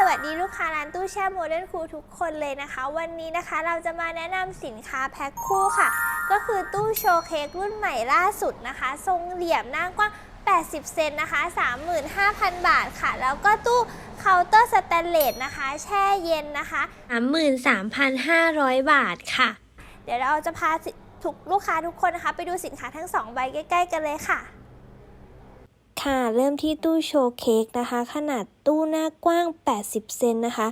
สวัสดีลูกค้าร้านตู้แช่โมเดิร์นคูทุกคนเลยนะคะ วันนี้นะคะเราจะมาแนะนำสินค้าแพ็คคู่ค่ะ ก็คือตู้โชว์เค้กรุ่นใหม่ล่าสุดนะคะ ทรงเหลี่ยมหน้ากว้าง 80 เซนนะคะ 35,000 บาทค่ะ แล้วก็ตู้เคาน์เตอร์สแตนเลสนะคะ แช่เย็นนะคะ 33,500 บาทค่ะ เดี๋ยวเราจะพาทุกลูกค้าทุกคนนะคะ ไปดูสินค้าทั้ง 2 ใบใกล้ ๆ กันเลยค่ะ ค่ะ เริ่มที่ตู้โชว์เค้กนะคะ ขนาดตู้หน้ากว้าง 80 เซนนะคะ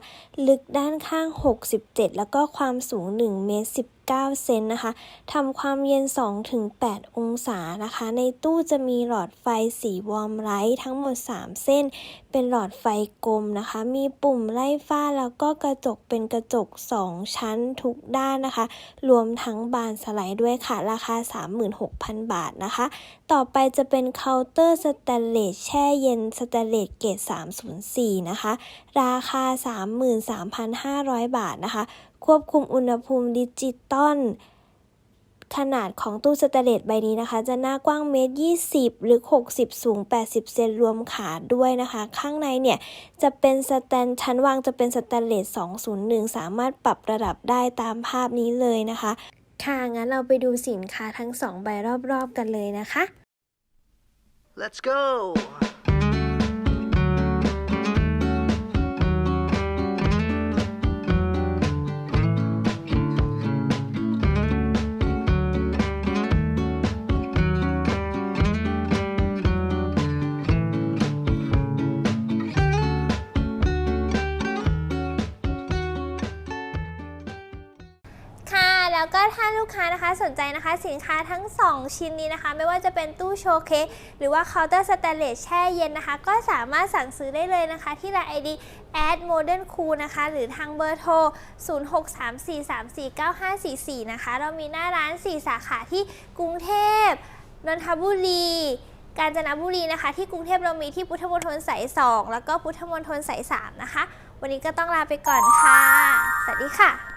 ลึกด้านข้าง 67 แล้วก็ความสูง1เมตร 9 เซนนะคะทำความเย็น 2-8 องศานะคะ ในตู้จะมีหลอดไฟสีวอร์มไลท์ทั้งหมด 3 เส้น เป็นหลอดไฟกลมนะคะ มีปุ่มไล่ฟ้าแล้วก็กระจกเป็นกระจก 2 ชั้นทุกด้านนะคะ รวมทั้งบานสไลด์ด้วยค่ะ ราคา 36,000 บาทนะคะ ต่อไปจะเป็นเคาน์เตอร์สแตนเลสแช่เย็นสแตนเลสเกรด304 นะคะ ราคา 33,500 บาทนะคะ ควบคุมอุณหภูมิดิจิตอลขนาดของตู้สแตเลสใบนี้นะคะ จะหน้ากว้างเมตร 20 หรือ 60 สูง 80 เซนรวมขาด้วยนะคะ ข้างในเนี่ยจะเป็นสแตนชั้นวางจะเป็นสแตนเลส 201 สามารถปรับระดับได้ตามภาพนี้เลยนะคะ ค่ะงั้นเราไปดูสินค้าทั้ง 2 ใบรอบๆกันเลยนะคะ Let's go! แล้วก็ถ้าลูกค้านะคะสนใจนะคะสินค้าทั้ง 2 ชิ้นนี้นะคะ ไม่ว่าจะเป็นตู้โชว์เค้กหรือว่าเคาน์เตอร์สแตนเลสแช่เย็นนะคะ ก็สามารถสั่งซื้อได้เลยนะคะ ที่ไลน์ไอดี add modern cool นะคะ หรือทางเบอร์โทร 0634349544 นะคะ เรามีหน้าร้าน 4 สาขาที่กรุงเทพนนทบุรีกาญจนบุรีนะคะ ที่กรุงเทพเรามีที่พุทธมณฑลสาย 2 แล้วก็พุทธมณฑลสาย 3 นะคะ วันนี้ก็ต้องลาไปก่อนค่ะ สวัสดีค่ะ